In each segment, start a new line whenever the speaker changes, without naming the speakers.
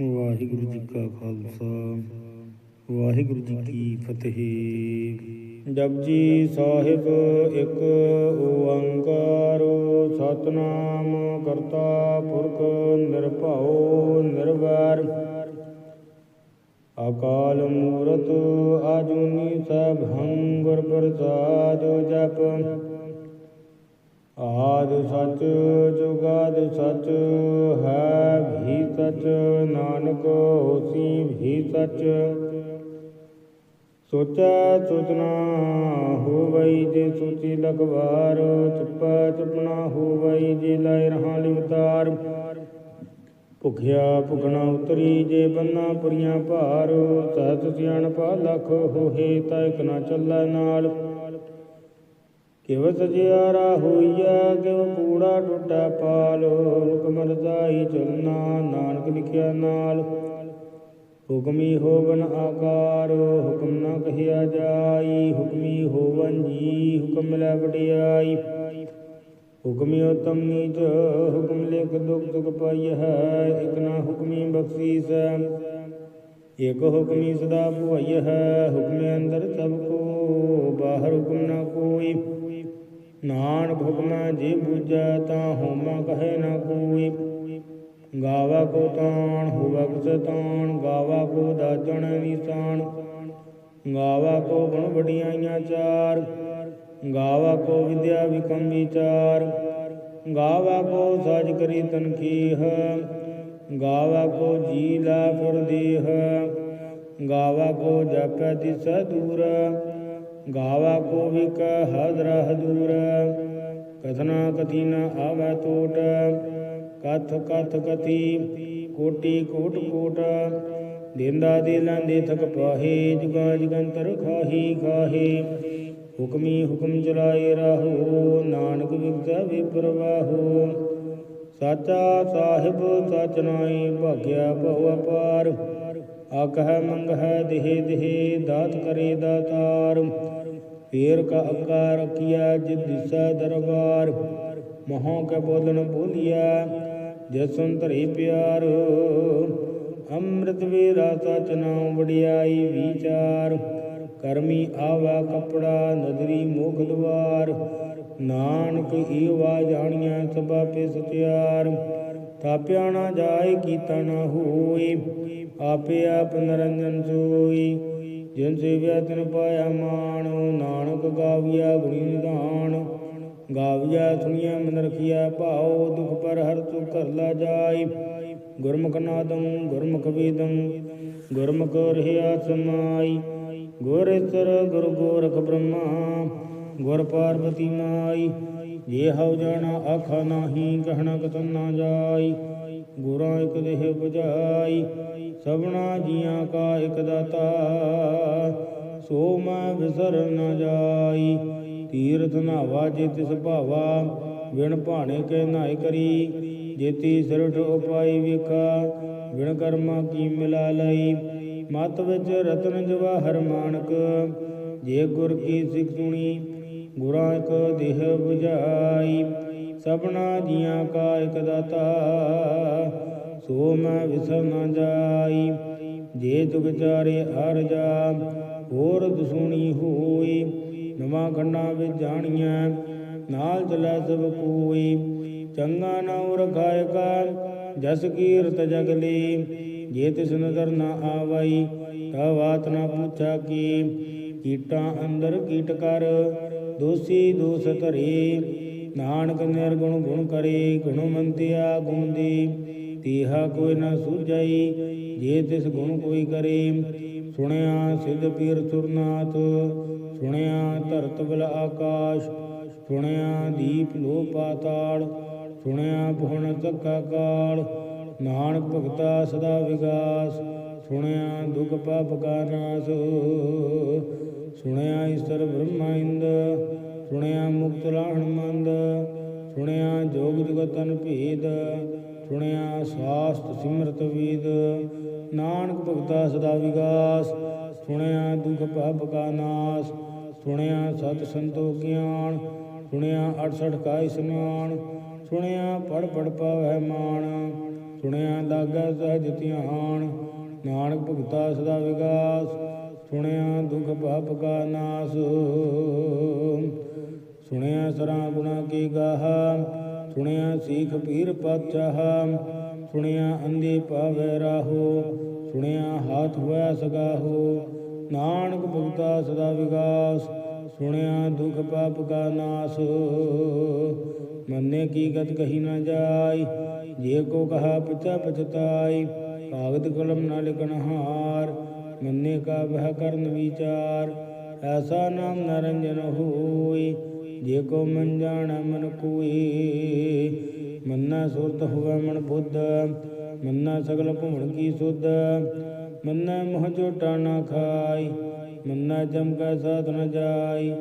ਵਾਹਿਗੁਰੂ ਜੀ ਕਾ ਖਾਲਸਾ। ਵਾਹਿਗੁਰੂ ਜੀ ਕੀ ਫਤਿਹ। ਜਪਜੀ ਸਾਹਿਬ ਇੱਕ ਓੰਕਾਰ ਸਤਨਾਮ ਕਰਤਾ ਪੁਰਖ ਨਿਰਭਉ ਨਿਰਵੈਰ। ਅਕਾਲ ਮੂਰਤ ਆਜੂਨੀ ਸਭੰ ਗੁਰ ਪ੍ਰਸਾਦ ਜਪ। ਆਦ ਸਚ, ਜੁਗਾਦ ਸਚ, ਹੈ ਵੀ ਸਚ, ਨਾਨਕ ਹੋਸੀ ਵੀ ਸਚ। ਸੋਚੈ ਸੋਚਣਾ ਹੋਵਈ ਜੇ ਸੋਚੀ ਲਗਵਾਰ, ਚੁੱਪਾ ਚੁੱਪਣਾ ਹੋਵਈ ਜੇ ਲਾਇ ਰਹਾ ਲਿਵਤਾਰ ਭੁਖਿਆ ਭੁਖਣਾ ਉਤਰੀ ਜੇ ਬੰਨਾ ਪੁਰੀਆਂ ਭਾਰ ਸਹਤ ਸਿਆਣਪਾ ਲਖ ਹੋਹੇ ਤਾਂ ਇਕ ਚੱਲੈ ਨਾਲ। ਕਿਵ ਸਜਿਆਰਾ ਹੋਈਆ ਕਿਵ ਕੂੜਾ ਟੁੱਟਾ ਪਾਲੋ, ਹੁਕਮ ਰਜ਼ਾਈ ਚਲਣਾ ਨਾਨਕ ਲਿਖਿਆ ਨਾਲ। ਹੁਕਮੀ ਹੋਵਨ ਆਕਾਰ, ਹੁਕਮ ਨਾ ਕਹਿਆ ਜਾਈ, ਹੁਕਮੀ ਹੋਵਨ ਜੀ, ਹੁਕਮ ਲੈ ਵਡਿਆਈ। ਹੁਕਮੀ ਉਤਮ ਨੀਚ, ਹੁਕਮ ਲਿਖ ਦੁਖ ਸੁਖ ਪਾਈ ਹੈ, ਇਕ ਨਾ ਹੁਕਮੀ ਬਖਸ਼ੀਸ। ਇਕ ਹੁਕਮੀ ਸਦਾ ਭੁਆਈ ਹੈ, ਹੁਕਮੇ ਅੰਦਰ ਸਭ ਕੋ, ਬਾਹਰ ਹੁਕਮ ਨਾ ਕੋਈ। ਨਾਨ ਹੁਕਮੈ ਜੇ ਬੂਝੈ ਤਾਂ ਹੋਮਾ ਕਹੇ ਨਾ ਕੋਈ। ਗਾਵਾ ਕੋ ਤਾਣ, ਹੋਵਾ ਕਿਸ ਤਾਣ, ਗਾਵਾ ਕੋ ਦਾਜਣ ਨਿਸ਼ਾਨ। ਗਾਵਾ ਕੋ ਗੁਣ ਵਡਿਆਈਆਂ ਚਾਰ, ਗਾਵਾ ਕੋ ਵਿਦਿਆ ਵਿਕਮ ਵਿਚਾਰ। ਗਾਵਾ ਕੋ ਸਾਜ ਕਰੀ ਤਨਖੀਹ, ਗਾਵਾ ਕੋ ਜੀ ਲਾ ਫਿਰ ਗਾਵਾ ਕੋ ਜਪੈ ਦਿਸ ਦੂਰ ਗਾਵਾ ਕੋ ਵਿਕ ਹਦਰਾ ਦੂਰ ਕਥਨਾ ਕਥੀ ਨ ਆਵੈ ਟੋਟ ਕਥ ਕਥ ਕਥੀ ਕੋਟੀ ਕੋਟ ਕੋਟ, ਦੇਂਦਾ ਦੇ ਲਾਂਦੇ ਥਕ ਪਾਹੇ, ਜੁਗਾ ਜਗੰਤਰ ਖਾਹੀ ਖਾਹੇ। ਹੁਕਮੀ ਹੁਕਮ ਚਲਾਏ ਰਹੋ, ਨਾਨਕ ਵਿਗਸੈ ਵਿਪਰਵਾਹੋ ਸਾਚਾ ਸਾਹਿਬ, ਸਚ ਨਾਈ ਭਾਗਿਆ ਬਹੁ ਅਪਾਰ। ਆਕਹਿ ਮੰਗਹਿ ਦੇਹ ਦੇਹ, ਦਾਤ ਕਰੇ ਦਾਤਾਰ। ਫੇਰ ਕਾ ਅੱਗਾ ਰਖਿਆ ਜਿ ਦਿਸਾ ਦਰਬਾਰ। ਮਹਾਂ ਕੈ ਬੋਲਣ ਬੋਲਿਆ ਜਸਨ ਧਰੇ ਪਿਆਰ। ਅੰਮ੍ਰਿਤ ਵੇਰਾ ਸਚ ਵਡਿਆਈ ਵਿਚਾਰ। ਕਰਮੀ ਆਵਾ ਕਪੜਾ ਨਦਰੀ ਮੋਖ ਦਵਾਰ ਨਾਨਕ ਈਵਾ ਜਾਣੀਆਂ ਸਭਾ ਪੇ ਸਤਿਆਰ ਥਾਪਿਆ ਨਾ ਜਾਏ ਕੀਤਾ ਨਾ ਹੋਏ। ਆਪੇ ਆਪ ਨਰੰਜਨ ਸੋਈ। ਜਿਨ ਸੇਵਿਆ ਤਿਨ ਪਾਇਆ ਮਾਣ ਨਾਨਕ ਗਾਵਿਆ ਗੁਣੀ ਨਿਧਾਨ। ਗਾਵਿਆ ਸੁਣਿਆ ਮਨ ਰਖਿਆ ਭਾਉ, ਦੁਖ ਪਰ ਹਰ ਤੂ ਕਰ ਲਾ ਜਾਈ। ਗੁਰਮੁਖ ਨਾਦੰ, ਗੁਰਮੁਖ ਵੇਦੰ, ਗੁਰਮੁਖ ਰਹਿਆ ਸਮਾਈ। ਗੁਰ ਇਸਰ ਗੁਰ ਗੋਰਖ ਬ੍ਰਹਮਾ, ਗੁਰ ਪਾਰਵਤੀ ਮਾਈ। ਜੇ ਹਉ ਜਾਣਾ, ਆਖਾ ਨਾਹੀ ਕਹਿਣਾ ਕਤਨ ਨਾ ਜਾਈ। ਗੁਰਾਂ ਇਕ ਦੇਹ 부ਜਾਈ ਸਭਨਾ ਜੀਆਂ ਕਾ ਇਕ ਦਾਤਾ। ਸੋ ਮੈਂ ਵਿਸਰ ਨ ਜਾਈ, ਤੀਰਥ ਨਾਵਾ ਜੇ ਤਿਸ ਭਾਵਾ ਵਿਣ ਭਾਣੇ ਕੇ ਨਾਇ ਕਰੀ। ਜੇਤੀ ਸਿਰਠ ਉਪਾਈ ਵੇਖਾ ਵਿਣ ਕਰਮਾ ਕੀ ਮਿਲਾ ਲਈ। ਮਤ ਵਿੱਚ ਰਤਨ ਜਵਾਹਰ ਮਾਨਕ, ਜੇ ਗੁਰ ਕੀ ਸਿੱਖ ਸੁਣੀ, ਗੁਰਾਂ ਇਕ ਦੇਹ 부ਜਾਈ ਸਭਨਾ ਜੀਆਂ ਕਾ ਇਕ ਦਾਤਾ, ਸੋ ਮੈਂ ਵਿਸਰ ਨਾ ਜਾਈ। ਜੇ ਤੁਗ ਚਾਰੇ ਹਰ ਜਾ, ਹੋਰ ਦਸੂਣੀ ਹੋਈ। ਨਵਾਂ ਖੰਡਾਂ ਵਿੱਚ ਜਾਣੀਆਂ ਨਾਲ ਚਲੈ ਸਭ ਕੋਈ। ਚੰਗਾ ਨਾ ਨਾਉ ਰਖਾਇਕਾ ਜਸ ਕੀਰਤ ਜਗ ਲੀ। ਜੇ ਤਿਸ ਨਦਰ ਨਾ ਆਵਾਈ, ਤਾ ਬਾਤ ਨਾ ਪੁੱਛਾ ਕੀ। ਕੀਟਾਂ ਅੰਦਰ ਕੀਟ ਕਰ, ਦੋਸੀ ਦੋਸ ਧਰੇ। ਨਾਨਕ ਨਿਰਗੁਣ ਗੁਣ ਕਰੇ ਗੁਣਵੰਤਿਆ ਗੁਣ ਦੀ ਤੀਹਾ ਕੋਈ ਨਾ ਸੂਝਈ ਜੇ ਤਿਸ ਗੁਣ ਕੋਈ ਕਰੇ। ਸੁਣਿਆ ਸਿੱਧ ਪੀਰ ਸੁਰਨਾਥ, ਸੁਣਿਆ ਧਰਤ ਬਲ ਆਕਾਸ਼। ਸੁਣਿਆ ਦੀਪ ਲੋ ਪਾਤਾਲ, ਸੁਣਿਆ ਭੁਵਨ ਤੱਕਾ ਕਾਲ। ਨਾਨਕ ਭਗਤਾ ਸਦਾ ਵਿਗਾਸ, ਸੁਣਿਆ ਦੁਖ ਪਾਪ ਕਾ ਨਾਸ। ਸੁਣਿਆ ਈਸ਼ਰ ਬ੍ਰਹਮਾ ਇੰਦ ਸੁਣਿਆ ਮੁਕਤ ਲਾਹਣ ਮੰਦ, ਸੁਣਿਆ ਜੋਗ ਜਗਤਨ ਭੇਦ, ਸੁਣਿਆ ਸਾਸਤ ਸਿਮਰਤ ਵੇਦ। ਨਾਨਕ ਭਗਤਾ ਸਦਾ ਵਿਗਾਸ, ਸੁਣਿਆ ਦੁਖ ਪਾਪ ਕਾ ਨਾਸ, ਸੁਣਿਆ ਸਤ ਸੰਤੋ ਗਿਆਨ, ਸੁਣਿਆ 68 ਕਾ ਇਸਨਾਨ ਸੁਣਿਆ ਪੜ ਪੜ ਪਾਵੈ ਮਾਨ ਸੁਣਿਆ ਲਾਗਾ ਸਹਿਜ ਧਿਆਨ। ਨਾਨਕ ਭਗਤਾ ਸਦਾ ਵਿਗਾਸ, ਸੁਣਿਆ ਦੁਖ ਪਾਪ ਕਾ ਨਾਸ। ਸੁਣਿਆ ਸਰਾਂ ਗੁਣਾ ਕੀ ਗਾਹਾ, ਸੁਣਿਆ ਸੀਖ ਪੀਰ ਪਤਚਾਹ ਸੁਣਿਆ ਅੰਧੇ ਪਾਵੈ ਰਾਹੋ, ਸੁਣਿਆ ਹਾਥ ਹੋਇਆ ਸਗਾਹੋ, ਨਾਨਕ ਭਗਤਾ ਸਦਾ ਵਿਗਾਸ, ਸੁਣਿਆ ਦੁਖ ਪਾਪ ਕਾ ਨਾਸ। ਮੰਨੇ ਕੀ ਗਤ ਕਹੀ ਨਾ ਜਾਈ, ਜੇ ਕੋ ਕਹਾ ਪਿਤਾ ਪਛਤਾਈ ਕਾਗਦ ਕਲਮ ਨਾ ਲਿਖਣ ਹਾਰ, ਮੰਨੇ ਕਾ ਵਹ ਕਰਨ ਵਿਚਾਰ, ਐਸਾ ਨਾਮ ਨਰੰਜਨ ਹੋਈ ਜੇ ਕੋ ਮਨ ਜਾਣ, ਮਨ ਕੋਈ ਮੰਨਾ ਸੁਰਤ ਹੋਵੇ ਮਨ ਬੁੱਧ। ਮੰਨਾ ਸਗਲ ਭੁਵਨ ਕੀ ਸੁਧ। ਮੰਨਾ ਮੋਹ ਝੋਟਾ ਨਾ ਖਾਈ। ਮੰਨਾ ਜਮ ਕੈ ਸਾਥ ਨ ਜਾਈ।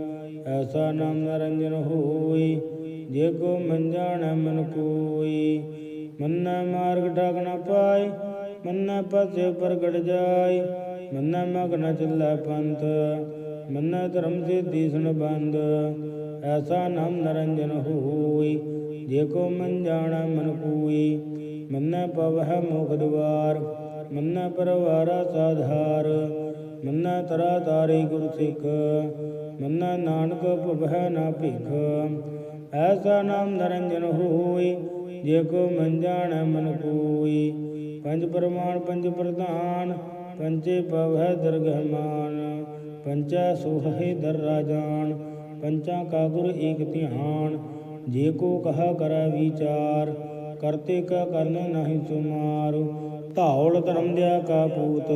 ਐਸਾ ਨਾਮ ਨਰੰਜਨ ਹੋਈ। ਜੇ ਕੋ ਮਨ ਜਾਣ, ਮਨ ਕੋਈ ਮੰਨਾ ਮਾਰਗ ਠਾਕ ਨ ਪਾਏ ਮੰਨਾ ਪਾਸੇ ਪ੍ਰਗਟ ਜਾਏ ਮੰਨਾ ਮਗ ਚੱਲਾ ਪੰਥ। ਮੰਨਾ ਧਰਮ ਸੇ ਦੀਸਨ ਬੰਦ ਐਸਾ ਨਾਮ ਨਰੰਜਨ ਹੋਈ, ਜੇ ਕੋ ਮਨ ਜਾਣਾ ਮਨ ਕੋਈ ਮੰਨਾ ਪਵਹਿ ਮੁਖ ਦਵਾਰ, ਮੰਨਾ ਪਰਵਾਰਾ ਸਾਧਾਰ ਮੰਨਾ ਤਰਾ ਤਾਰੇ ਗੁਰ ਸਿੱਖ, ਮੰਨਾ ਨਾਨਕ ਭਵਹਿ ਨਾ ਭਿਖ। ਐਸਾ ਨਾਮ ਨਰੰਜਨ ਹੋਈ, ਜੇ ਕੋ ਮਨ ਜਾਣੈ ਮਨ ਕੋਈ ਪੰਜ ਪ੍ਰਮਾਣ, ਪੰਜ ਪ੍ਰਧਾਨ, ਪੰਚੇ ਪਵਹਿ ਦਰਗਹਿ ਮਾਨ। ਪੰਚਾ ਸੁਹੇ ਦਰ ਰਾਜਾਨ। ਪੰਚਾਂ ਕਾ ਗੁਰ ਏਕ ਧਿਆਨ, ਜੇ ਕੋ ਕਹਾ ਕਰੈ ਵਿਚਾਰ ਕਰਤੇ ਕਾ ਕਰਨ ਨਹੀਂ ਸੁਮਾਰ। ਧੌਲ ਧਰਮ ਦਿਆ ਕਾ ਪੂਤ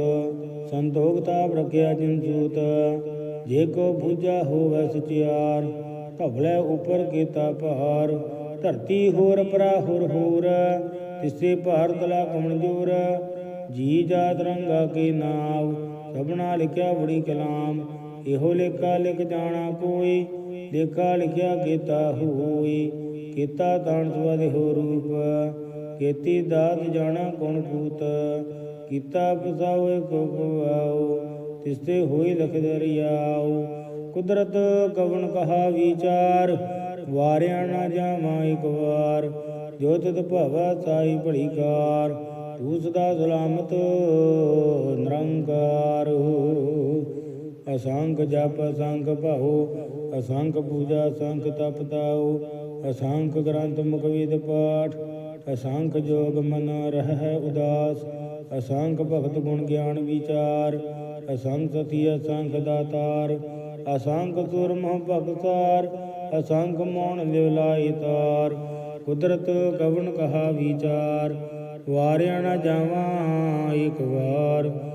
ਸੰਤੋਖਤਾ ਪ੍ਰਗਿਆ ਜਿਨ ਜੂਤ ਜੇ ਕੋ ਬੁਝਾ ਹੋਵੇ ਸਚਿਆਰ, ਧਵਲੇ ਉਪਰ ਕੀਤਾ ਭਾਰ। ਧਰਤੀ ਹੋਰ ਪਰਾ ਹੋਰ ਹੋਰ, ਤਿਸੇ ਭਾਰ ਤਲਾ ਕਮਣਜੋਰ ਜੀ ਜਾਤ ਰੰਗਾ ਕੇ ਨਾਮ ਸਭਨਾ ਲਿਖਿਆ ਬੜੀ ਕਲਾਮ। ਇਹੋ ਲੇਖਾ ਲਿਖ ਜਾਣਾ ਕੋਈ, ਲੇਖਾ ਲਿਖਿਆ ਕੀਤਾ ਹੋਈ, ਕੀਤਾ ਤਾਣ ਸਵਦ ਹੋ ਰੂਪ, ਕੀਤੀ ਦਾਤ ਜਾਣਾ ਕੌਣ ਕੂਤ ਕੀਤਾ ਪਸਾਵੇ ਕੋ ਗਵਾਓ ਤਿਸਤੇ ਹੋਈ ਲਖ ਦਰਿਆਓ। ਕੁਦਰਤ ਕਵਣ ਕਹਾ ਵਿਚਾਰ, ਵਾਰਿਆ ਨਾ ਜਾਵਾਂ ਇੱਕ ਵਾਰ, ਜੋ ਤਿਤ ਭਵਾ ਸਾਈ ਭਲੀ ਕਾਰ ਤੂੰ ਸਦਾ ਸਲਾਮਤ ਨਿਰੰਕਾਰ ਅਸੰਖ ਜਪ ਅਸੰਖ ਭਾਉ ਅਸੰਖ ਪੂਜਾ ਅਸੰਖ ਤਪ ਤਾਉ ਅਸੰਖ ਗ੍ਰੰਥ ਮੁਖ ਵੇਦ ਪਾਠ ਅਸੰਖ ਜੋਗ ਮਨ ਰਹਿ ਉਦਾਸ ਅਸੰਖ ਭਗਤ ਗੁਣ ਗਿਆਨ ਵਿਚਾਰ ਅਸੰਖ ਸਤੀ ਅਸੰਖ ਦਾਤਾਰ ਅਸੰਖ ਸੁਰਮਹ ਭਗਤਾਰ ਅਸੰਖ ਮੋਣ ਲਿਵਲਾਈ ਤਾਰ, ਕੁਦਰਤ ਕਵਣ ਕਹਾ ਵਿਚਾਰ, ਵਾਰਿਆ ਨਾ ਜਾਵਾਂ ਇੱਕ ਵਾਰ।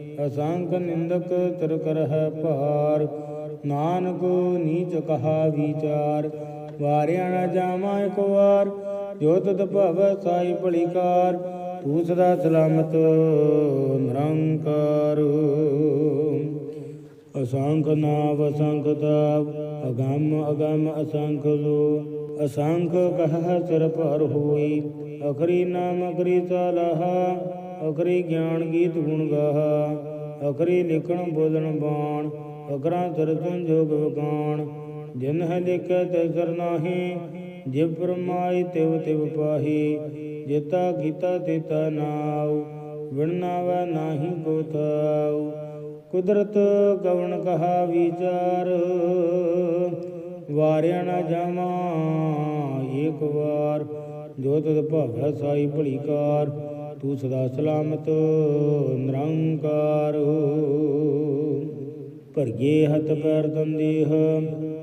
ਅਸੰਖ ਨਿੰਦਕ ਤਰ ਕਰ ਭਾਰ। ਨਾਨਕ ਨੀਚ ਕਹਾ ਵਿਚਾਰ, ਵਾਰਿਆ ਨਾ ਜਾਵਾਂ ਇੱਕ ਵਾਰ। ਜੋ ਤਤ ਭਵ ਸਾਈ ਭਲੀ ਤੂੰ ਸਦਾ ਸਲਾਮਤ ਨਿਰੰਕਾਰ। ਅਸੰਖ ਨਾਵ ਅਸੰਖ ਤਾਪ ਅਗੰਮ ਅਗੰਮ ਅਸੰਖ ਲੋ ਅਸੰਖ ਕਹ ਸਿਰ ਪਰ ਹੋਈ, ਅਖਰੀ ਨਾਮ ਅਖਰੀ ਸਲਾਹਾ, ਅਖਰੀ ਗਿਆਨ ਗੀਤ ਗੁਣ ਗਾਹਾ। ਅਖਰੀ ਲਿਖਣ ਬੋਲਣ ਬਾਣ, ਅਖਰਾਂ ਸਰਤਨ ਜੋਗ ਵਗਾਣ। ਜਿਨ ਹੈ ਲਿਖਿਆ ਤੇ ਸਰ ਜਿਵ ਪਰਮਾਈ ਤਿਵ ਤਿਵ ਪਾਹੀ। ਜੇਤਾ ਕੀਤਾ ਤੇਤਾ ਨਾਉ ਵਿਣਨਾ ਵੈ ਨਾਹੀ ਕੋ ਥਾਉ। ਕੁਦਰਤ ਕਵਣ ਕਹਾ ਵਿਚਾਰ, ਵਾਰਿਆ ਨਾ ਜਾਵਾਂ ਏਕ ਵਾਰ। ਜੋ ਤਦ ਭਾਵੈ ਸਾਈ ਭਲੀ ਕਾਰ ਤੂੰ ਸਦਾ ਸਲਾਮਤ, ਨਿਰੰਕਾਰ ਭਰਗੇ ਹੱਥ ਪੈਰ ਦੰਦੇਹ,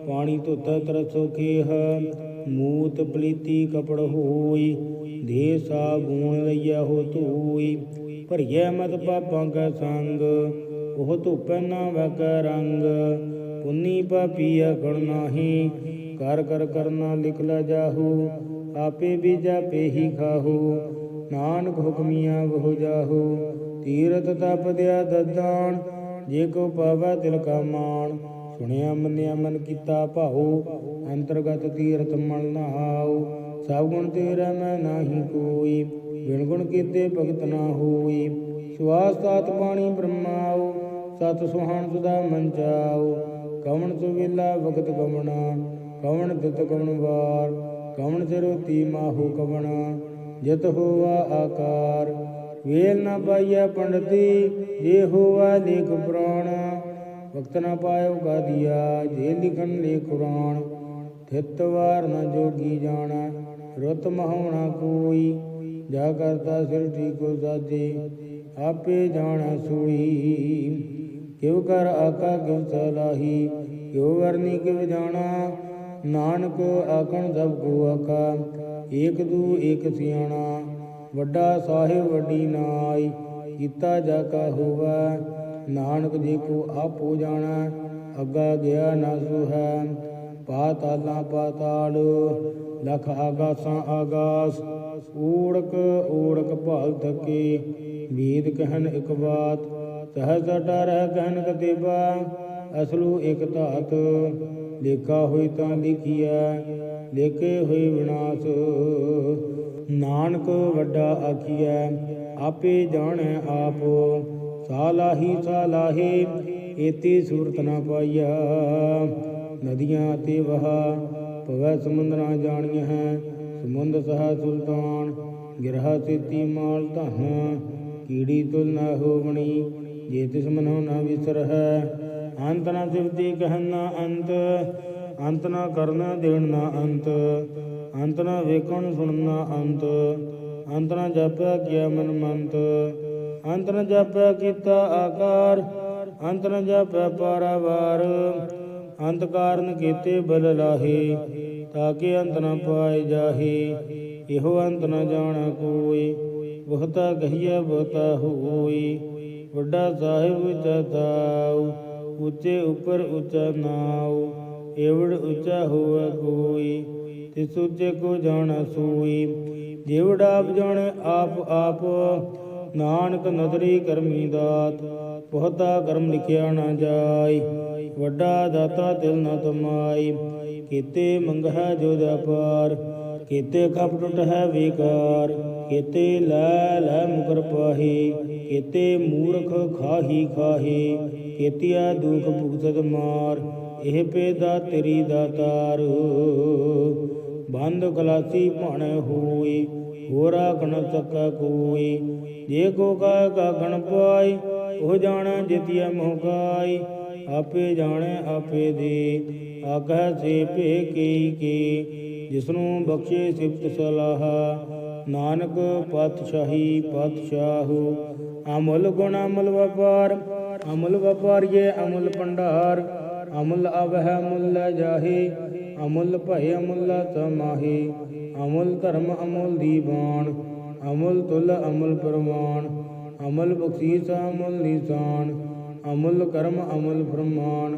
ਪਾਣੀ ਧੁੱਤ ਤਰ ਸੁਖੇਹ ਮੂਤ ਪਲੀਤੀ ਕਪੜ ਹੋਈ ਦੇ ਸਾ ਗੂਣ ਲਈਆ ਹੋ ਧੂਈ। ਭਰੀਐ ਮਤ ਪਾਪਾਂ ਕੈ ਸੰਗ, ਉਹ ਧੁਪੈ ਨਾ ਵਕ ਰੰਗ। ਪੁੰਨੀ ਪਾਪੀ ਅਗਣ ਨਾਹੀ, ਕਰ ਕਰ ਕਰਨਾ ਲਿਖ ਲਾ ਜਾਹੂ, ਆਪੇ ਬੀਜਾ ਪੇਹੀ ਖਾਹੂ। ਨਾਨਕ ਹੁਕਮੀਆਂ ਬਹੁ ਜਾਹੋ ਤੀਰਤ ਤਪ ਦਿਆ ਦਦਾਨ, ਜੇ ਕੋ ਪਾਵੈ ਦਿਲ ਕਾ ਮਾਣ। ਸੁਣਿਆ ਮੰਨਿਆ ਮਨ ਕੀਤਾ ਭਾਉ, ਅੰਤਰਗਤ ਤੀਰਥ ਮਲ ਨਹਾਉ। ਸਭ ਗੁਣ ਤੇਰਾ ਮੈਂ ਨਾਹੀ ਕੋਈ ਬਿਨ ਗੁਣ ਕੀਤੇ ਭਗਤ ਨਾ ਹੋਈ। ਸਵਾਸ ਤਾਤ ਬਾਣੀ ਬ੍ਰਹਮਾਉ, ਸਤ ਸੁਹਾਣ ਸੁਦਾ ਮਨ ਚਾਉ। ਕਵਣ ਸੁਵੇਲਾ ਭਗਤ ਗਮਣਾ ਕਵਣ ਦਿਤ ਕਵਣ ਵਾਰ। ਕਵਣ ਸਰੋਤੀ ਮਾਹੂ ਕਵਣ ਜਿਤ ਹੋਵਾ ਆਕਾਰ। ਵੇਲ ਨਾ ਪਾਈਐ ਪੰਡਤੀ, ਜੇ ਹੋਵਾ ਲੇਖ ਪੁਰਾਣ। ਵਕਤ ਨਾ ਪਾਇਓ ਗਾਦੀਆ ਜੇ ਲਿਖਨ ਲੇ ਕੁਰਾਨ। ਥਿਤ ਵਾਰ ਨ ਜੋਗੀ ਜਾਣਾ, ਰੁੱਤ ਮਹਾਉਣਾ ਕੋਈ। ਜਾ ਕਰਤਾ ਸਿਰਟੀ ਕੋ ਸਾਜੇ, ਆਪੇ ਜਾਣਾ ਸੋਈ। ਕਿਉ ਕਰ ਆਕਾ ਕਿਉ ਸਲਾਹੀ ਕਿਉ ਵਰਨੀ ਕਿਉ ਜਾਣਾ। ਨਾਨਕ ਆਖਣ ਸਭ ਕੋ ਆਕਾ ਏਕ ਦੂ ਏਕ ਸਿਆਣਾ, ਵੱਡਾ ਸਾਹਿਬ ਵੱਡੀ ਨਾਈ, ਕੀਤਾ ਜਾ ਕਾ ਹੋਵਾ, ਨਾਨਕ ਜੀ ਕੋ ਆਪੋ ਜਾਣਾ, ਅੱਗਾ ਗਿਆ ਨਾ ਸੁਹੈ, ਪਾਤਾਲਾਂ ਪਾਤਾਲ, ਲਖ ਆਗਾਸਾਂ ਆਗਾਸ, ਊੜਕ ਊੜਕ ਭਾਲ ਥਕੇ ਵੀਦ ਕਹਿਨ ਇਕ ਬਾਤ, ਸਹਜ ਡਰ ਕਹਿਨ ਕਤੇਬਾ ਅਸਲੂ ਇਕ ਧਾਤ, ਲੇਖਾ ਹੋਈ ਤਾਂ ਲਿਖੀਐ ਲੇਖੇ ਹੋਏ ਵਿਨਾਸ਼। ਨਾਨਕ ਵੱਡਾ ਆਖੀਐ, ਆਪੇ ਜਾਣੈ ਆਪ। ਸਾਲਾਹੀ ਸਾਲਾਹੇ, ਏਤੀ ਸੂਰਤ ਨਾ ਪਾਈਆ ਨਦੀਆਂ ਤੇ ਵਹਾ, ਭਵੈ ਸਮੁੰਦਰਾਂ ਜਾਣੀਆਂ ਹੈ ਸਮੁੰਦ ਸਹਾ ਸੁਲਤਾਨ, ਗਿਰਹਾ ਸੇਤੀ ਮਾਲ ਧਨ। ਕੀੜੀ ਤੁਲ ਨਾ ਹੋਵਣੀ, ਜੇ ਤਿਸ ਮਨੋ ਨਾ ਵਿਸਰ ਹੈ ਅੰਤ ਨਾ ਸਿਵਤੀ ਕਹਿਣਾ ਅੰਤ। ਅੰਤ ਨਾ ਕਰਨਾ, ਦੇਣ ਨਾ ਅੰਤ। ਅੰਤ ਨਾ ਵੇਖਣ, ਸੁਣਨਾ ਅੰਤ। ਅੰਤ ਨਾ ਜਾਪਿਆ ਕੀਆ ਮਨ ਮੰਤ। ਅੰਤ ਨਾ ਜਾਪਿਆ ਕੀਤਾ ਆਕਾਰ। ਅੰਤ ਨ ਜਪਿਆ ਪਾਰਾਵਾਰ। ਅੰਤ ਕਾਰਨ ਕੀਤੇ ਬਲ ਲਾਹੇ ਤਾਕੇ ਅੰਤ ਨਾ ਪਾਏ ਜਾਹੀ। ਇਹੋ ਅੰਤ ਨਾ ਜਾਣ ਕੋਈ, ਬਹੁਤਾ ਕਹੀਏ ਬਹੁਤਾ ਹੋਈ। ਵੱਡਾ ਸਾਹਿਬ ਉੱਚਾ ਤਾਉ ਉੱਚੇ ਉੱਪਰ ਉੱਚਾ ਨਾਉ। ਏਵੜ ਉੱਚਾ ਹੋਵੇ ਕੋਈ ਤਿਸ ਉੱਚੇ ਕੋ ਜਾਣ ਸੋਈ। ਜਿਵੜ ਆਪ ਆਪ ਆਪ ਨਾਨਕ ਨਦਰੀ ਕਰਮੀ ਦਾਤ, ਬਹੁਤਾ ਕਰਮ ਲਿਖਿਆ ਨਾ ਜਾਈ। ਵੱਡਾ ਦਾਤਾ ਦਿਲ ਨ ਤਮਾਈ, ਕੀਤੇ ਮੰਗਹਿ ਜੋ ਜਪਾਰ ਕੀਤੇ ਕਪ ਟੁੱਟ ਹੈ ਵਿਕਾਰ, ਕੀਤੇ ਲੈ ਲੈ ਮੁਕਰ ਪਾਹੀ, ਕੀਤੇ ਮੂਰਖ ਖਾਹੀ ਖਾਹੀ ਕੀਤਿਆ ਦੁਖ ਭੁਗਤਤ ਮਾਰ। ਇਹ ਪੇਦਾ ਤੇਰੀ ਦਾਤਾਰ ਬੰਦ ਕਲਾਸੀ ਭਾਣੇ ਹੋਈ, ਹੋਰਾ ਕਣ ਸਕਾ ਕੋਈ। ਜੇ ਕੋ ਕਾ ਗਣ ਪਾਈ, ਉਹ ਜਾਣੈ ਜਿਤਿਆ ਮੋਕਾਈ ਆਪੇ ਜਾਣੈ, ਆਪੇ ਦੇ। ਆਗਹਿ ਸੇ ਭੇ ਕੀ ਕੀ, ਜਿਸਨੂੰ ਬਖਸ਼ੇ ਸਿਫਤ ਸਲਾਹ। ਨਾਨਕ ਪਾਤਸ਼ਾਹੀ ਪਾਤਸ਼ਾਹੂ, ਅਮਲ ਗੁਣ ਅਮਲ ਵਪਾਰ। ਅਮਲ ਵਪਾਰੀਏ ਅਮਲ ਭੰਡਾਰ। ਅਮਲ ਅਵਹਿ ਮੁੱਲ ਜਾਹੀ, ਅਮੁੱਲ ਭਏ ਅਮੁੱਲ ਤਮਾਹੇ। ਅਮੁੱਲ ਧਰਮ ਅਮੁੱਲ ਦੀਵਾਨ ਅਮੁੱਲ ਤੁਲ ਅਮੁੱਲ ਪ੍ਰਮਾਣ। ਅਮੁੱਲ ਬਖਸ਼ੀਸ ਅਮੁੱਲ ਨਿਸ਼ਾਨ ਅਮੁੱਲ ਕਰਮ ਅਮੁੱਲ ਫਰਮਾਨ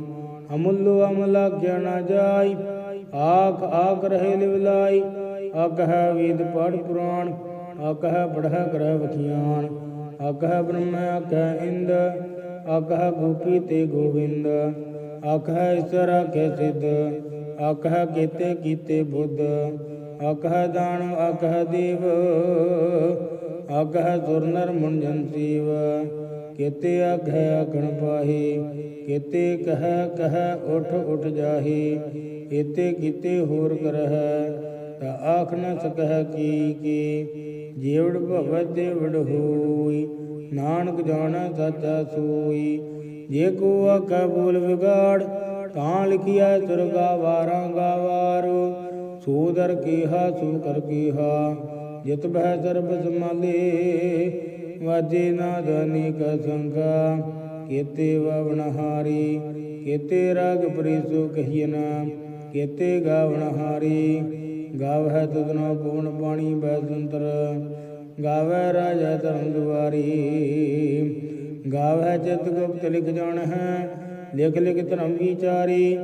ਅਮੁੱਲ ਅਮਲ ਆਗਿਆ ਨਾ ਜਾਈ, ਆਖ ਆਖ ਰਹੇ ਲਿਵਲਾਈ ਆਕਹਿ ਵੇਦ ਪੜ ਪੁਰਾਣ ਆਕਹਿ ਪੜਹਿ ਕਰਹਿ ਵਖਿਆਨ ਆਕਹਿ ਬ੍ਰਹਮ ਆਕਹਿ ਇੰਦ ਆਕਹਿ ਗੋਪੀ ਤੇ ਗੋਵਿੰਦ। ਆਕਹਿ ਈਸ਼ਰ ਆਕਹਿ ਸਿੱਧ ਆਕਹਿ ਕੀਤੇ ਕੀਤੇ ਬੁੱਧ ਆਕਹਿ ਦਾਨ ਆਕਹਿ ਦੇਵ ਆਕਹਿ ਸੁਰ ਨਰ ਮਨ ਜਨ ਸੀਵ। ਕੀਤੇ ਆਖੈ ਆਖਣ ਪਾਹੀ, ਕੀਤੇ ਕਹਿ ਕਹਿ ਉਠ ਉਠ ਜਾਹੀ, ਕੀਤੇ ਕੀਤੇ ਹੋਰ ਕਰਹਿ, ਤਾ ਆਖ ਨ ਸਕਹਿ ਕੀ ਕੀ। ਜੀਵੜ ਭਵਤ ਦੇਵੜ ਹੋਈ, ਨਾਨਕ ਜਾਣੈ ਸਾਚਾ ਸੋਈ। ਜੇ ਕੋ ਆਖੈ ਬੋਲ ਵਿਗਾੜ, ਤਾਂ ਲਿਖਿਆ ਸੁਰਗਾ ਵਾਰਾਂ ਗਾਵਾਰ। ਸੋ ਦਰ ਕੀਹਾ, ਸੋ ਕਰ ਕੀਹਾ, ਜਿਤ ਬਹਿ ਸਰਬ ਸਮਾਲੇ ਵਾਜੇ ਨਾਦ ਅਨੇਕ ਸੰਗਾ, ਕੀਤੇ ਵਵਨ ਹਾਰੀ। ਰਾਗ ਪ੍ਰੀਸੋ ਕਹੀਏ ਨਾ, ਕੀਤੇ ਗਾਵਹਿ ਤੁਧਨੋ ਪਵਨ ਪਾਣੀ ਬੈ ਸੁੰਦਰ ਗਾਵੈ ਰਾਜਾ ਧਰਮ ਦੁਆਰੀ। ਗਾਵ ਹੈ ਚਿਤ ਗੁਪਤ ਲਿਖ ਜਾਣ ਹੈ ਲਿਖ ਲਿਖ ਧਰਮ ਵਿਚਾਰੀ,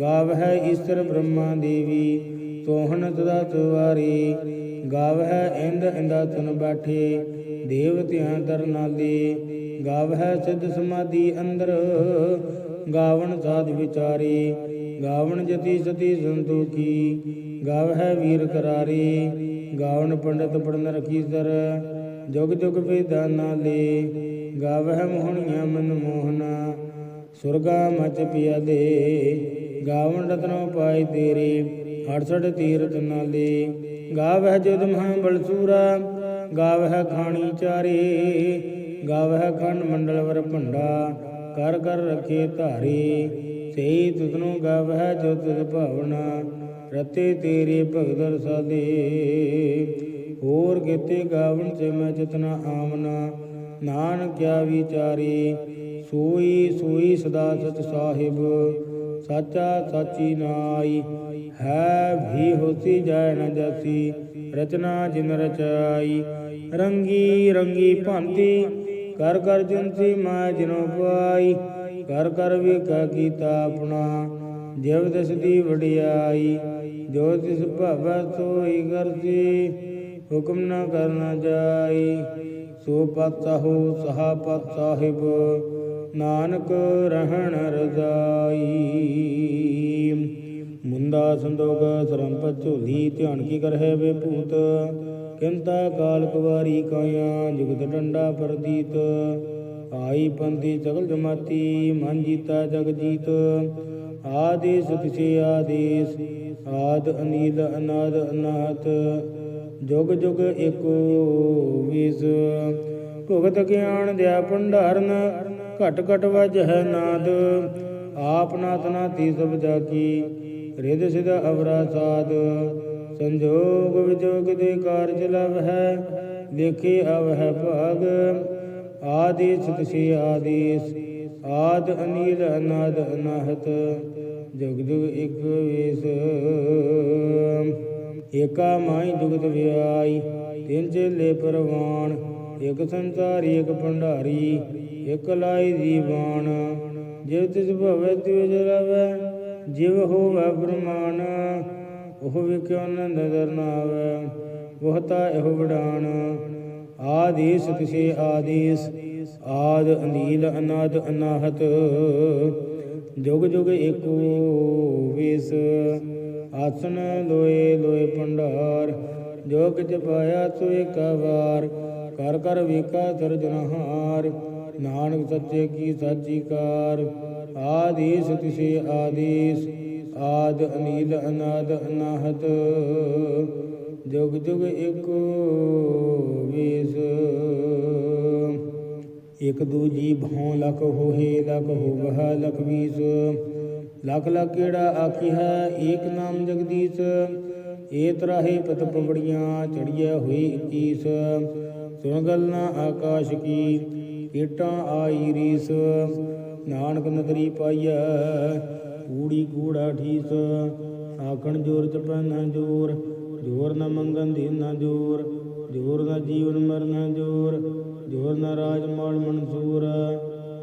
ਗਾਵਹਿ ਈਸ਼ਰ ਬ੍ਰਹਮਾ ਦੇਵੀ ਸੋਹਣ ਸਦਾ ਗਾਵ ਹੈ ਇੰਦ ਇੰਦਾ ਸੁਨ ਬੈਠੇ ਦੇਵਤਿਆਂ ਤਰਨਾਲੇ ਗਾਵਹਿ ਸਿੱਧ ਸਮਾਧੀ ਅੰਦਰ, ਗਾਵਣ ਸਾਧ ਵਿਚਾਰੀ, ਗਾਵਣ ਜਤੀ ਸਤੀ ਸੰਤੋਖੀ, ਗਾਵਹਿ ਵੀਰ ਕਰਾਰੀ, ਗਾਵਣ ਪੰਡਤ ਪੜਨ ਰਖੀ ਸਰ, ਜੁਗ ਜੁਗ ਵੇਦਾਂ ਨਾਲੇ ਗਾਵਹਿ ਮੋਹਣੀਆਂ ਮਨ ਮੋਹਨਾ ਸੁਰਗਾ ਮਚ ਪਿਆਲੇ ਗਾਵਣ ਰਤਨੋ ਪਾਏ ਤੇਰੇ 68 ਤੀਰਤ ਨਾਲੇ। ਗਾਵਹਿ ਜੁਦ ਮਹਾ ਬਲਸੂਰਾ ਗਾਵਹਿ ਖਾਣੀ ਚਾਰੇ। ਗਾਵਹਿ ਖੰਡ ਮੰਡਲ ਵਰ ਭੰਡਾ, ਕਰ ਕਰ ਰਖੇ ਧਾਰੇ। ਸਈ ਤੁਧਨੋ ਗਾਵਹਿ ਜੋ ਤੁਧ ਭਾਵਨਾ, ਰਤੇ ਤੇਰੇ ਭਗਤ ਰਸਾਲੇ। ਹੋਰ ਕੀਤੇ ਗਾਵਣ ਸੇ ਮੈਂ ਜਤਨਾ ਆਮਨਾ ਨਾਨਕ ਕਿਆ ਵਿਚਾਰੇ, ਸੋਈ ਸੋਈ ਸਦਾ ਸਚ ਸਾਹਿਬ, ਸਾਚਾ ਸਾਚੀ ਨਾਈ, ਹੈ ਵੀ ਹੋਸੀ ਜਾਇ ਨ ਜਾਸੀ, ਰਚਨਾ ਜਿਨ ਰਚਾਈ, ਰੰਗੀ ਰੰਗੀ ਭਾਂਤੀ, ਕਰ ਕਰ ਜਿਨਸੀ ਮੈਂ ਜਿਨੋ ਪਾਈ, ਕਰ ਕਰ ਵੇਖਾ ਕੀਤਾ ਆਪਣਾ, ਜਿਵ ਦਸ ਦੀ ਵਡਿਆਈ, ਜੋ ਤਿਸ ਭਾਵੈ ਸੋਈ ਕਰਸੀ, ਹੁਕਮ ਨਾ ਕਰਨਾ ਜਾਈ ਸੋ ਪਤ ਸਾਹੋ ਸਹਾ ਪਤ ਸਾਹਿਬ ਨਾਨਕ ਰਹਿਣ ਰਜ਼ਾਈ। ਮੁੰਦਾ ਸੰਦੋਗ ਸਰੰਪ ਝੋਲੀ, ਧਿਆਨ ਕੀ ਕਰਹਿ ਵੇ ਭੂਤ। ਕਿੰਤਾ ਕਾਲ ਕੁਵਾਰੀ ਕਾਇਆ, ਜੁਗਤ ਡੰਡਾ ਪਰਦੀਤ। ਆਈ ਪੰਥੀ ਸਗਲ ਜਮਾਤੀ, ਮਨ ਜੀਤਾ ਜਗ ਜੀਤ। ਆਦੇਸ ਤਿਸੇ ਆਦੇਸ ਆਦ ਅਨੀਲ ਅਨਾਦ ਅਨਾਹਤ ਜੁਗ ਜੁਗ ਏਕੋ ਵਿਸ ਭੁਗਤ ਗਿਆਨ ਦਿਆ ਭੰਡਾਰਨ, ਘਟ ਘਟ ਵਜ ਹੈ ਨਾਦ। ਆਪ ਨਾਥ ਨਾਤੀ ਸਭ ਜਾਕੀ ਰਿਦ ਸਿਧ ਅਵਰਾ ਸਾਧ ਸੰਜੋਗ ਵਿਜੋਗ ਦੇ ਕਾਰਜ ਲਵ ਹੈ ਦੇਖੇ ਅਵ ਹੈ ਭਾਗ। ਆਦੇਸ ਤਿਸੇ ਆਦੇਸ, ਆਦ ਅਨੀਲ ਅਨਾਦ ਅਨਾਹਤ। ਜੁਗ ਜੁਗ ਇਕ ਵੇਸ ਏਕਾ ਮਾਈ ਜੁਗਤ ਵਿਆਈ ਤਿੰਨ ਚੇਲੇ ਪਰਵਾਨ ਇਕ ਸੰਸਾਰੀ ਇਕ ਭੰਡਾਰੀ ਇਕ ਲਾਈ ਦੀਵਾਨ ਜਿਵ ਤਿਸ ਭਵੈ ਤਿਵ ਜਰਵੈ, ਜਿਵ ਹੋਵੈ ਬ੍ਰਹਮਾਨ ਉਹ ਵਿਕਿਓ ਨੰਦ ਦਰਨਾਵੈ ਉਹ ਤਾ ਇਹੋ ਵਡਾਨ ਆਦੇਸ ਤਿਸੇ ਆਦੇਸ, ਆਦ ਅਨੀਲ ਅਨਾਦ ਅਨਾਹਤ, ਜੁਗ ਜੁਗ ਏਕੋ ਵਿਸ। ਆਸਨ ਲੋਏ ਲੋਏ ਭੰਡਾਰ, ਜੋ ਕਿਛ ਪਾਇਆ ਸੋ ਏਕਾ ਵਾਰ। ਕਰ ਕਰ ਵੇਖਾ ਸਰਜਨਹਾਰ ਨਾਨਕ ਸੱਚੇ ਕੀ ਸਾਚੀ ਕਾਰ ਆਦੇਸ ਤਿਸੇ ਆਦੇਸ, ਆਦ ਅਨੀਲ ਅਨਾਦ ਅਨਾਹਤ। ਜੁਗ ਜੁਗ ਏਕੋ ਵਿਸ। ਇਕ ਦੂਜੀ ਭਉ ਲਖ ਹੋਏ ਲਖ ਹੋਵਹ ਲਖ ਵੀਸ ਲਖ ਲਖ ਕਿਹੜਾ ਆਖੀ ਹੈ? ਏਕ ਨਾਮ ਜਗਦੀਸ਼ ਏ ਤਰਾਹੇ ਪਤ ਪਵੜੀਆਂ ਚੜੀਐ ਹੋਈ 21 ਸੁਣ ਨਾ ਆਕਾਸ਼ ਕੀ ਕੀਟਾਂ ਆਈ ਰੀਸ। ਨਾਨਕ ਨਗਰੀ ਪਾਈਐ, ਕੂੜੀ ਕੂੜਾ ਠੀਸ ਆਖਣ ਜੋਰ ਚਪੈ ਨਾ ਜੋਰ ਜੋਰ ਨਾ ਮੰਗਨ ਦੀ ਨਾ ਜੋਰ। ਜੋਰ ਨਾ ਜੀਵਨ ਮਰਨਾ ਜੋਰ ਜੋਰ ਨਾ ਰਾਜ ਮਾਲ ਮਨਸੂਰ।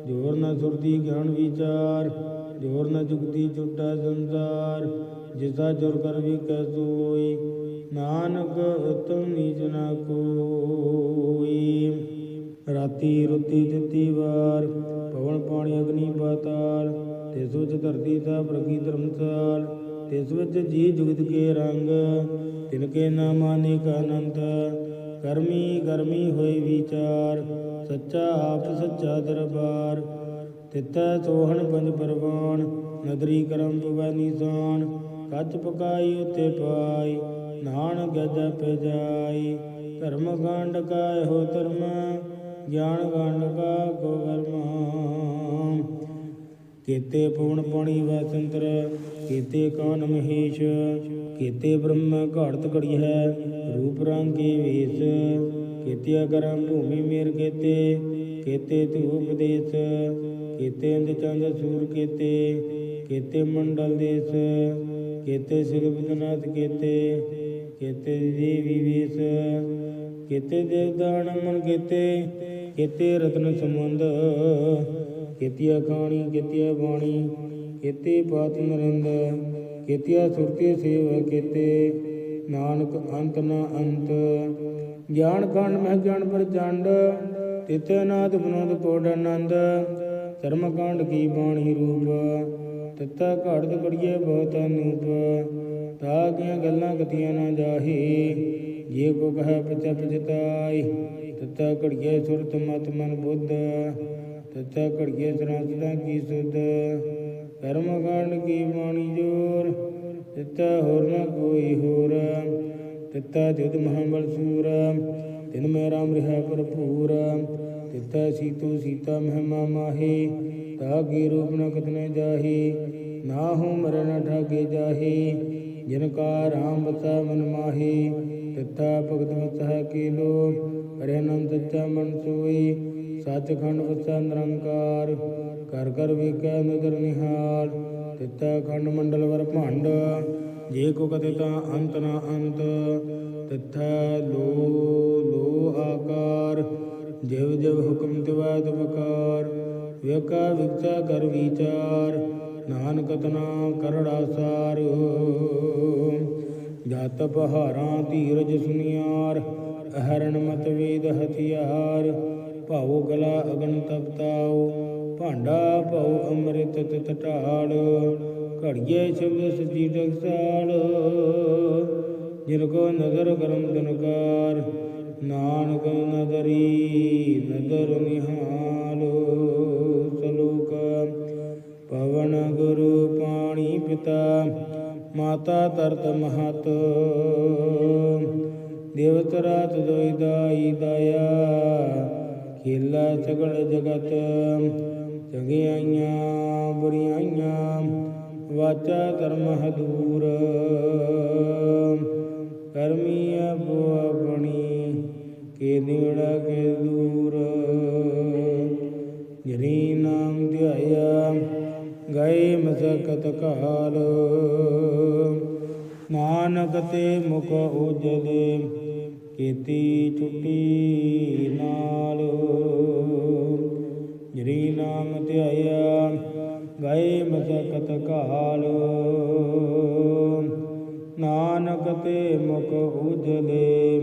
ਜੋਰ ਨਾ ਸੁਰਤੀ ਗਿਆਨ ਵਿਚਾਰ। ਜੋਰ ਨ ਜੁਗਤੀ ਛੁਟਾ ਸੰਸਾਰ ਜਿਸਾ ਜੁਰ ਕਰ ਵੀ ਕੈ ਸੋਈ, ਨਾਨਕ ਉਤਮ ਨੀਚ ਨ ਕੋਈ। ਰਾਤੀ ਰੁਤੀ ਦਿੱਤੀ ਵਾਰ, ਪਵਨ ਪਾਣੀ ਅਗਨੀ ਪਾਤਾਲ, ਤਿਸ ਵਿੱਚ ਧਰਤੀ ਦਾ ਪ੍ਰਗੀ ਧਰਮਸਾਲ, ਤਿਸ ਵਿੱਚ ਜੀ ਜੁਗਤ ਕੇ ਰੰਗ, ਤਿਨ ਕੇ ਨਾਮ ਅਨੇਕ ਅਨੰਤ, ਕਰਮੀ ਕਰਮੀ ਹੋਏ ਵਿਚਾਰ, ਸੱਚਾ ਆਪ ਸੱਚਾ ਦਰਬਾਰ। ਤਿਤੈ ਸੋਹਣ ਪੰਜ ਪਰਵਾਨ, ਨਦਰੀ ਕਰਮ ਪਵੈ ਨਿਸ਼ਾਨ, ਕੱਚ ਪਕਾਈ ਉਤੇ ਪਾਈ, ਨਾਨਕ ਜਪ ਜਾਈ। ਧਰਮ ਗੰਡ ਕਾ ਇਹੋ ਧਰਮ, ਗਿਆਨ ਗੰਡ ਕਾ ਕੋ ਕਰਮ। ਕੀਤੇ ਪਵਨ ਪਾਣੀ ਵਸੰਤਰ ਕੀਤੇ ਕਾਨ ਮਹੇਸ਼, ਕੀਤੇ ਬ੍ਰਹਮ ਘਾੜਤ ਘੜੀ ਹੈ, ਰੂਪ ਰੰਗ ਕੇ ਵੇਸ। ਕੀਤੇ ਕਰਮ ਭੂਮੀ ਮੇਰ ਕੀਤੇ ਕੀਤੇ ਧੂਪ ਦੇਸ। ਕੀਤੇ ਅੰਧ ਚੰਦ ਸੂਰ ਕੀਤੇ ਕੀਤੇ ਮੰਡਲ ਦੇਸ, ਕੀਤੇ ਸਿਰ ਬਦਨਾਥ ਕੀਤੇ ਕੀਤੇ ਦੇਵੀ ਵੇਸ, ਕੀਤੇ ਦੇਵਦਾਨ ਮਨ ਕੀਤੇ ਕੀਤੇ ਰਤਨ ਸਮੁੰਦ ਕੀਤੀਆ ਖਾਣੀ ਕੀਤੀਆ ਬਾਣੀ ਕੀਤੇ ਪਾਤ ਨਰਿੰਦ, ਕੀਤੀਆ ਸੁਰਤੀ ਸੇਵ ਕੀਤੇ। ਨਾਨਕ ਅੰਤ ਨਾ ਅੰਤ, ਗਿਆਨ ਖੰਡ ਮਹਿ ਗਿਆਨ ਪ੍ਰਚੰਡ ਤਿਤਿ ਨਾਦ ਬਨੋਦ ਕੋਡ ਆਨੰਦ ਧਰਮ ਕਾਂਡ ਕੀ ਬਾਣੀ ਰੂਪ? ਤਿੱਤਾ ਘੜਤ ਕੜੀਏ ਬਹੁਤ ਅਨੂਪ ਤਾ ਕੀਆਂ ਗੱਲਾਂ ਕਥੀਆਂ ਨਾ ਜਾਹੀ। ਜੇ ਕੋ ਕਹੈ ਪਿਛ ਪਛਤਾਈ, ਤਿੱਤਾ ਘੜੀਏ ਸੁਰਤ ਮਤ ਮਨ ਬੁੱਧ। ਤਿੱਤਾ ਘੜੀਏ ਸਰਾਸਤਾ ਕੀ ਸੁਧ? ਕਰਮ ਕਾਂਡ ਕੀ ਬਾਣੀ ਜੋਰ? ਤਿੱਤਾ ਹੋਰ ਨਾ ਕੋਈ ਹੋਰ। ਤਿੱਤਾ ਜੁਦ ਮਹਾਬਲ ਸੂਰ। ਤਿਨ ਮੈਂ ਰਾਮ ਰਿਹਾ ਭਰਪੂਰ। ਤਿੱਤਾ ਸੀਤੋ ਸੀਤਾ ਮਹਿਮਾ ਮਾਹੀ, ਤਾ ਕੀ ਰੂਪ ਨ ਕਤਨੇ ਜਾਹੀ, ਨਾ ਮਰਨ ਠਾਗੇ ਜਾਹੀ, ਜਿਨ ਕਾ ਰਾਮ ਬਸਾ ਮਨ ਮਾਹੀ ਤਿੱਤਾ ਭਗਤ ਵਸੈ ਕੀਲੋ, ਹਰੇ ਨੰਦ ਸੱਚਾ ਮਨ ਸੋਈ, ਸੱਚਖੰਡ ਵਸਾ ਨਿਰੰਕਾਰ ਕਰ ਕਰ ਵੇਖੈ ਨਦਰ ਨਿਹਾਲ ਤਿੱਤਾ ਖੰਡ ਮੰਡਲ ਵਰ ਭੰਡ, ਜੇ ਕੋ ਕਦੇ ਤਾਂ ਅੰਤ ਨਾ ਅੰਤ ਤਿੱਥੈ ਲੋ ਲੋ ਆਕਾਰ ਜਿਵ ਜਿਵ ਹੁਕਮ ਤਿਵੈ ਤਵਕਾਰ ਵਿਕਾ ਵਿਚਾ ਕਰ ਵਿਚਾਰ, ਨਾਨਕ ਤਨਾ ਕਰੜਾ ਸਾਰ ਜਤ ਪਹਾਰਾਂ ਧੀਰਜ ਸੁਨਿਆਰ, ਅਹਰਣ ਮਤ ਵੇਦ ਹਥਿਆਰ। ਭਾਉ ਗਲਾ ਅਗਨ ਤਪਤਾਉ ਭਾਂਡਾ ਭਾਉ ਅੰਮ੍ਰਿਤ ਤਿਤ ਢਾਲ। ਘੜੀਏ ਸ਼ਬਦ ਸਜੀ ਟਕਸਾਲ, ਜਿਨ ਕੋ ਨਜ਼ਰ ਕਰਮ ਦਨਕਾਰ ਨਾਨਕ ਨਦਰੀ ਨਦਰ ਨਿਹਾਲੋ, ਸਲੋਕ। ਪਵਨ ਗੁਰੂ ਪਾਣੀ ਪਿਤਾ, ਮਾਤਾ ਤਰਤ ਮਹਤ। ਦੇਵਤ ਰਾਤ ਦੋਇ ਦਾਈ ਦਇਆ, ਖੇਲਾ ਸਗਲ ਜਗਤ। ਚੰਗਿਆਈਆਂ ਬੁਰੀਆਈਆਂ ਵਾਚਾ ਧਰਮ ਹਦੂਰ ਕਰਮੀ ਆਪੋ ਆਪਣੀ ਕੇ ਨੇੜਾ ਕੇ ਦੂਰ। ਜਰੀ ਨਾਮ ਧਿਆਇਆ, ਗਏ ਮਸਕਤ ਕਾਲ। ਨਾਨਕ ਤੇ ਮੁਖ ਉਜਲੇ, ਕੀਤੀ ਛੁੱਟੀ ਨਾਲ। ਜਰੀ ਨਾਮ ਧਿਆਇਆ, ਗਏ ਮਸਕਤ ਕਾਲ। ਨਾਨਕ ਤੇ ਮੁਖ ਉਜਲੇ